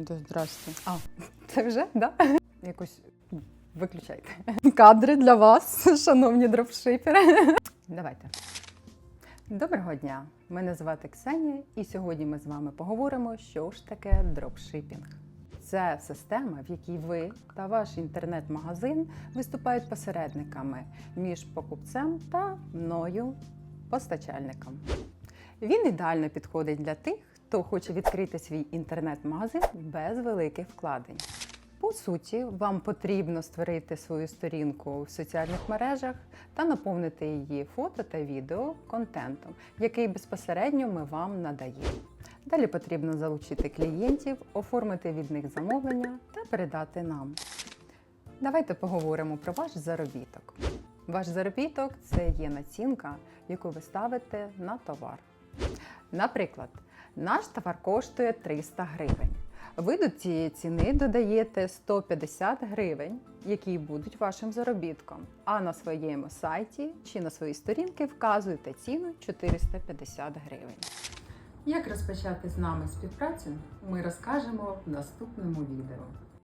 Да, здрасте. А, це вже, да? Якось виключайте. Кадри для вас, шановні дропшипери. Давайте. Доброго дня! Мене звати Ксенія, і сьогодні ми з вами поговоримо, що ж таке дропшипінг. Це система, в якій ви та ваш інтернет-магазин виступають посередниками між покупцем та мною, постачальником. Він ідеально підходить для тих, хто хоче відкрити свій інтернет-магазин без великих вкладень. По суті, вам потрібно створити свою сторінку в соціальних мережах та наповнити її фото та відео контентом, який безпосередньо ми вам надаємо. Далі потрібно залучити клієнтів, оформити від них замовлення та передати нам. Давайте поговоримо про ваш заробіток. Ваш заробіток це є націнка, яку ви ставите на товар. Наприклад, наш товар коштує 300 гривень. Ви до цієї ціни додаєте 150 гривень, які будуть вашим заробітком. А на своєму сайті чи на своїй сторінці вказуєте ціну 450 гривень. Як розпочати з нами співпрацю, ми розкажемо в наступному відео.